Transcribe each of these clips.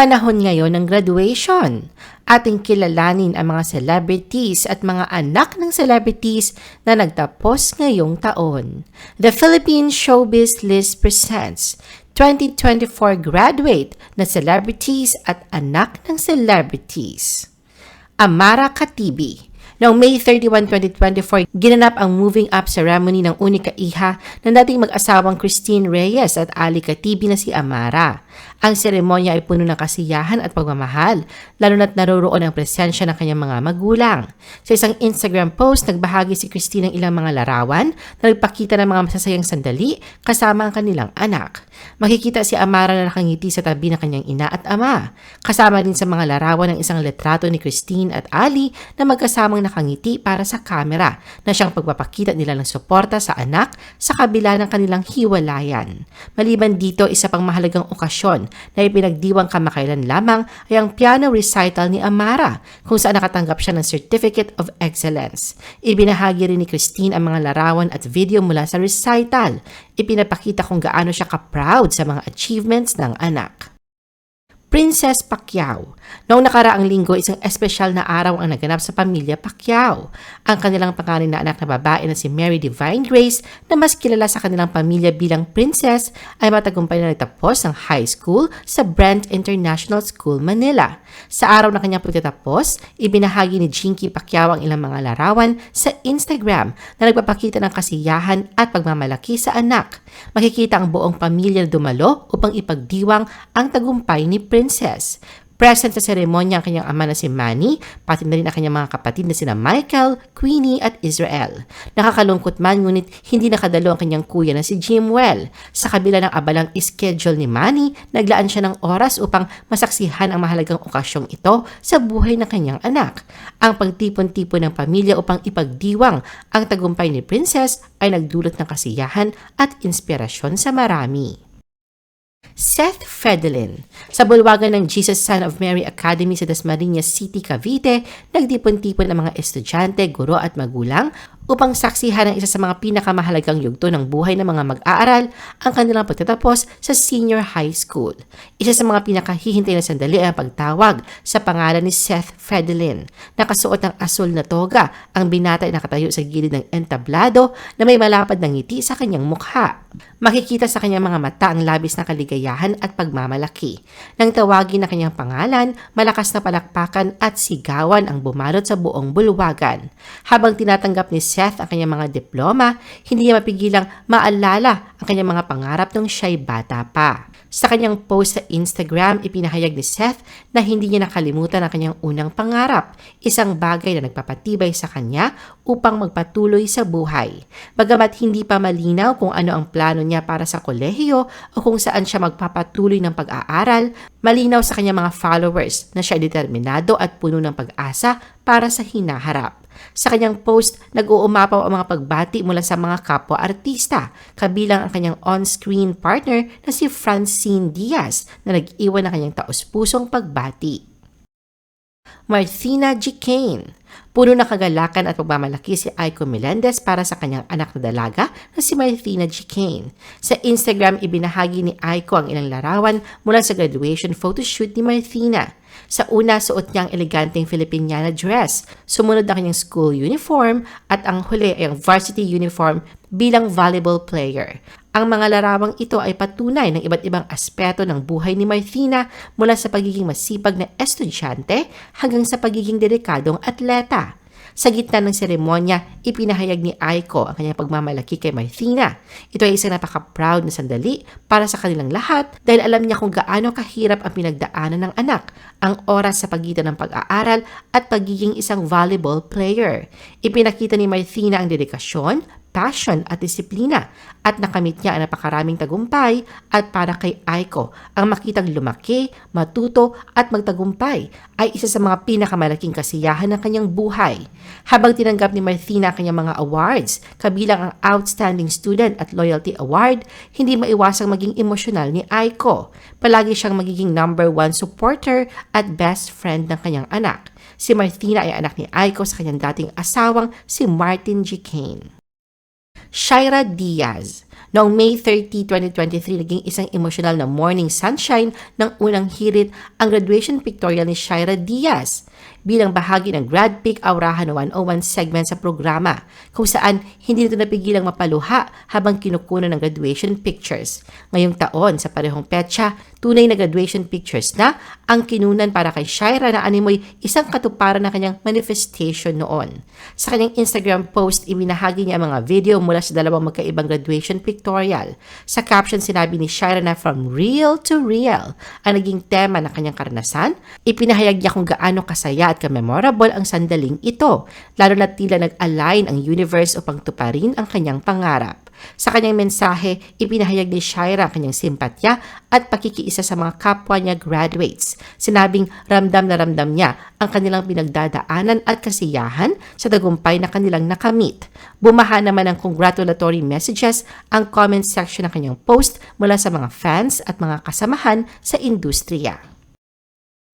Panahon ngayon ng graduation. Ating kilalanin ang mga celebrities at mga anak ng celebrities na nagtapos ngayong taon. The Philippine Showbiz List presents 2024 graduate na celebrities at anak ng celebrities. Amara Katibi Noong May 31, 2024, ginanap ang moving up ceremony ng unika iha ng dating mag-asawang Christine Reyes at Ali Katibi na si Amara. Ang seremonya ay puno ng kasiyahan at pagmamahal, lalo na't naroroon ang presensya ng kanyang mga magulang. Sa isang Instagram post, nagbahagi si Christine ng ilang mga larawan na nagpakita ng mga masasayang sandali kasama ang kanilang anak. Makikita si Amara na nakangiti sa tabi ng kanyang ina at ama. Kasama rin sa mga larawan ng isang litrato ni Christine at Ali na magkasamang nakangiti para sa kamera na siyang pagpapakita nila ng suporta sa anak sa kabila ng kanilang hiwalayan. Maliban dito, isa pang mahalagang okasyon na ipinagdiwang kamakailan lamang ay ang piano recital ni Amara kung saan nakatanggap siya ng Certificate of Excellence. Ibinahagi rin ni Christine ang mga larawan at video mula sa recital. Ipinapakita kung gaano siya ka-proud sa mga achievements ng anak. Princess Pacquiao. Noong nakaraang linggo, isang espesyal na araw ang naganap sa pamilya Pacquiao. Ang kanilang pangalan na anak na babae na si Mary Divine Grace na mas kilala sa kanilang pamilya bilang princess ay matagumpay na nagtapos ng high school sa Brent International School, Manila. Sa araw na kanyang pagtatapos, ibinahagi ni Jinky Pacquiao ang ilang mga larawan sa Instagram na nagpapakita ng kasiyahan at pagmamalaki sa anak. Makikita ang buong pamilya na dumalo upang ipagdiwang ang tagumpay ni Princess. Present sa seremonya ang kanyang ama na si Manny, pati na rin ang kanyang mga kapatid na sina Michael, Queenie at Israel. Nakakalungkot man ngunit hindi nakadalo ang kanyang kuya na si Jimwell. Sa kabila ng abalang schedule ni Manny, naglaan siya ng oras upang masaksihan ang mahalagang okasyong ito sa buhay ng kanyang anak. Ang pagtipon-tipon ng pamilya upang ipagdiwang ang tagumpay ni Princess ay nagdulot ng kasiyahan at inspirasyon sa marami. Seth Fedelin. Sa bulwagan ng Jesus Son of Mary Academy sa Dasmariñas City, Cavite, nagtipon-tipon ang mga estudyante, guro at magulang upang saksihan ang isa sa mga pinakamahalagang yugto ng buhay ng mga mag-aaral ang kanilang pagtatapos sa senior high school. Isa sa mga pinakahihintay na sandali ang pagtawag sa pangalan ni Seth Fedelin. Nakasuot ng asul na toga, ang binata ay nakatayo sa gilid ng entablado na may malapad na ngiti sa kanyang mukha. Makikita sa kanyang mga mata ang labis na kaligayahan at pagmamalaki. Nang tawagin na kanyang pangalan, malakas na palakpakan at sigawan ang bumalot sa buong bulwagan. Habang tinatanggap ni Seth ang kanyang mga diploma, hindi niya mapigilang maalala ang kanyang mga pangarap nung siya'y bata pa. Sa kanyang post sa Instagram, ipinahayag ni Seth na hindi niya nakalimutan ang kanyang unang pangarap, isang bagay na nagpapatibay sa kanya upang magpatuloy sa buhay. Bagamat hindi pa malinaw kung ano ang plano niya para sa kolehiyo o kung saan siya magpapatuloy ng pag-aaral, malinaw sa kanyang mga followers na siya determinado at puno ng pag-asa para sa hinaharap. Sa kanyang post, nag-uumapaw ang mga pagbati mula sa mga kapwa-artista, kabilang ang kanyang on-screen partner na si Francine Diaz na nag-iwan ng kanyang taos-pusong pagbati. Martina G. Kane Puno ng kagalakan at pagmamalaki si Aiko Melendez para sa kanyang anak na dalaga na si Martina G. Kane. Sa Instagram, ibinahagi ni Aiko ang ilang larawan mula sa graduation photoshoot ni Martina. Sa una, suot niya ang eleganteng Filipiniana dress. Sumunod ang kanyang school uniform at ang huli ay ang varsity uniform bilang volleyball player. Ang mga larawang ito ay patunay ng iba't ibang aspeto ng buhay ni Martina mula sa pagiging masipag na estudyante hanggang sa pagiging delikadong atleta. Sa gitna ng seremonya, ipinahayag ni Aiko ang kanyang pagmamalaki kay Martina. Ito ay isang napaka-proud na sandali para sa kanilang lahat dahil alam niya kung gaano kahirap ang pinagdaanan ng anak, ang oras sa pagitan ng pag-aaral at pagiging isang volleyball player. Ipinakita ni Martina ang dedikasyon, passion at disiplina at nakamit niya ang napakaraming tagumpay at para kay Aiko ang makitang lumaki, matuto at magtagumpay ay isa sa mga pinakamalaking kasiyahan ng kanyang buhay. Habang tinanggap ni Martina ang kanyang mga awards, kabilang ang Outstanding Student at Loyalty Award, hindi maiwasang maging emosyonal ni Aiko. Palagi siyang magiging number one supporter at best friend ng kanyang anak. Si Martina ay anak ni Aiko sa kanyang dating asawang si Martin G. Kane. Shaira Diaz. Noong May 30, 2023, naging isang emosyonal na morning sunshine ng unang hirit ang graduation pictorial ni Shaira Diaz bilang bahagi ng Grad Peak Aurahan 101 segment sa programa kung saan hindi nito napigilang mapaluha habang kinukunan ng graduation pictures. Ngayong taon sa parehong petsa, tunay na graduation pictures na ang kinunan para kay Shaira na animoy isang katuparan ng kanyang manifestation noon. Sa kanyang Instagram post, ibinahagi niya ang mga video mula sa dalawang magkaibang graduation pictorial. Sa caption, sinabi ni Shaira na from real to real ang naging tema ng kanyang karanasan. Ipinahayag niya kung gaano kasaya at ka-memorable ang sandaling ito, lalo na tila nag-align ang universe upang tuparin ang kanyang pangarap. Sa kanyang mensahe, ipinahayag ni Shaira ang kanyang simpatya at pakikiisa sa mga kapwa niya graduates. Sinabing ramdam na ramdam niya ang kanilang pinagdadaanan at kasiyahan sa tagumpay na kanilang nakamit. Bumaha naman ng congratulatory messages ang comment section ng kanyang post mula sa mga fans at mga kasamahan sa industriya.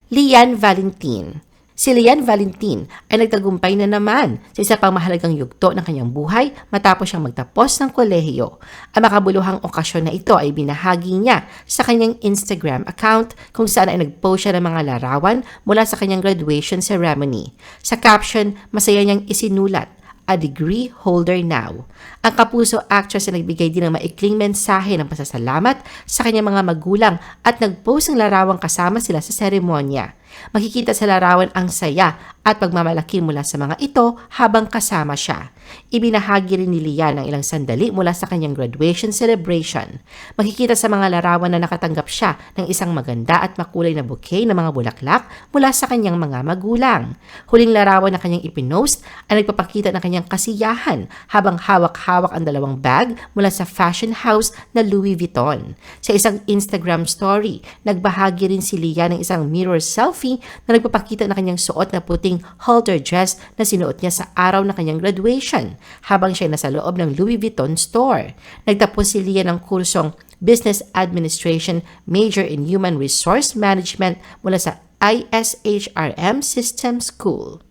Lian Valentin Si Lian Valentin ay nagtagumpay na naman sa isa pang mahalagang yugto ng kanyang buhay matapos siyang magtapos ng kolehiyo. Ang makabuluhang okasyon na ito ay binahagi niya sa kanyang Instagram account kung saan ay nagpost siya ng mga larawan mula sa kanyang graduation ceremony. Sa caption, masaya niyang isinulat, a degree holder now. Ang kapuso actress ay nagbigay din ng maikling mensahe ng pasasalamat sa kanyang mga magulang at nagpost ng larawang kasama sila sa seremonya. Makikita sa larawan ang saya at pagmamalaki mula sa mga ito habang kasama siya. Ibinahagi rin ni Lian ang ilang sandali mula sa kanyang graduation celebration. Makikita sa mga larawan na nakatanggap siya ng isang maganda at makulay na bouquet ng mga bulaklak mula sa kanyang mga magulang. Huling larawan na kanyang ipinost ay nagpapakita ng kanyang kasiyahan habang hawak-hawak ang dalawang bag mula sa fashion house na Louis Vuitton. Sa isang Instagram story, nagbahagi rin si Lian ng isang mirror selfie na nagpapakita ng kanyang suot na puting halter dress na sinuot niya sa araw ng kanyang graduation habang siya nasa loob ng Louis Vuitton store. Nagtapos si Lian ng kursong Business Administration Major in Human Resource Management mula sa ISHRM System School.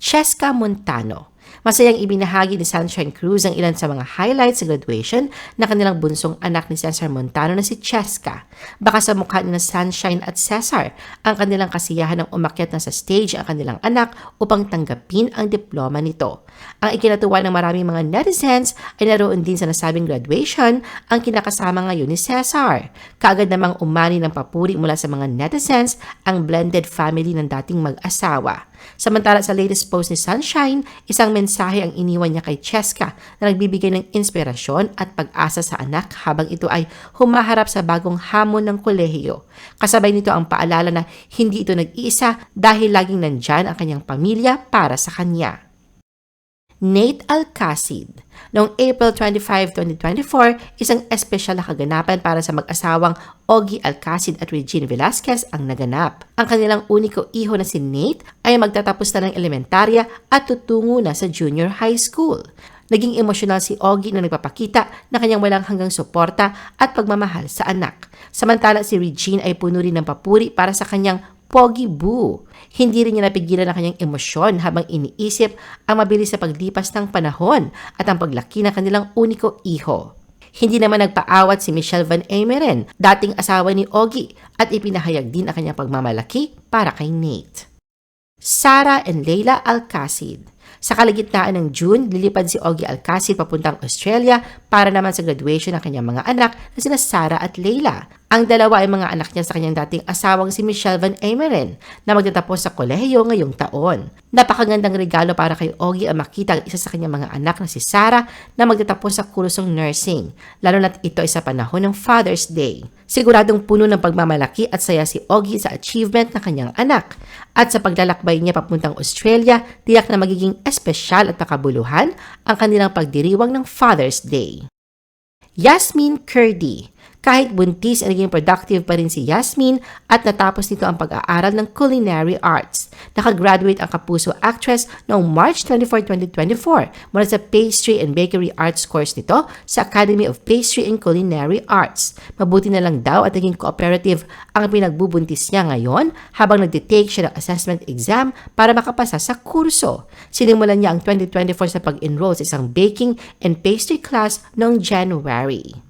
Cheska Montano Masayang ibinahagi ni Sunshine Cruz ang ilan sa mga highlights sa graduation na kanilang bunsong anak ni Cesar Montano na si Cheska. Baka sa mukha ni Sunshine at Cesar ang kanilang kasiyahan ng umakyat na sa stage ang kanilang anak upang tanggapin ang diploma nito. Ang ikinatuwa ng maraming mga netizens ay naroon din sa nasabing graduation ang kinakasama ngayon ni Cesar. Kaagad namang umani ng papuri mula sa mga netizens ang blended family ng dating mag-asawa. Samantala sa latest post ni Sunshine, isang mensahe ang iniwan niya kay Cheska na nagbibigay ng inspirasyon at pag-asa sa anak habang ito ay humaharap sa bagong hamon ng kolehiyo. Kasabay nito ang paalala na hindi ito nag-iisa dahil laging nandyan ang kanyang pamilya para sa kanya. Nate Alcacid. Noong April 25, 2024, isang espesyal na kaganapan para sa mag-asawang Ogie Alcacid at Regine Velasquez ang naganap. Ang kanilang uniko iho na si Nate ay magtatapos na ng elementarya at tutungo na sa junior high school. Naging emosyonal si Ogie na nagpapakita na kanyang walang hanggang suporta at pagmamahal sa anak. Samantala si Regine ay puno rin ng papuri para sa kanyang Pogi Boo. Hindi rin niya napigilan ang kanyang emosyon habang iniisip ang mabilis sa paglipas ng panahon at ang paglaki ng kanilang uniko iho. Hindi naman nagpaawat si Michelle Van Emeren, dating asawa ni Ogie, at ipinahayag din ang kanyang pagmamalaki para kay Nate. Sarah and Leila Alcacid sa kalagitnaan ng June, lilipad si Ogie Alcacid papuntang Australia para naman sa graduation ng kanyang mga anak na sina Sarah at Leila. Ang dalawa ay mga anak niya sa kanyang dating asawang si Michelle Van Emeren na magtatapos sa kolehiyo ngayong taon. Napakagandang regalo para kay Ogie ang makita ang isa sa kanyang mga anak na si Sarah na magtatapos sa kursong nursing, lalo na't ito ay sa panahon ng Father's Day. Siguradong puno ng pagmamalaki at saya si Ogie sa achievement ng kanyang anak. At sa paglalakbay niya papuntang Australia, tiyak na magiging espesyal at pakabuluhan ang kanilang pagdiriwang ng Father's Day. Yasmin Kurdi Kahit buntis, ay naging productive pa rin si Yasmin at natapos nito ang pag-aaral ng culinary arts. Nakagraduate ang kapuso actress noong March 24, 2024 mula sa Pastry and Bakery Arts course nito sa Academy of Pastry and Culinary Arts. Mabuti na lang daw at naging cooperative ang pinagbubuntis niya ngayon habang nagtitake siya ng assessment exam para makapasa sa kurso. Sinimulan niya ang 2024 sa pag-enroll sa isang baking and pastry class noong January.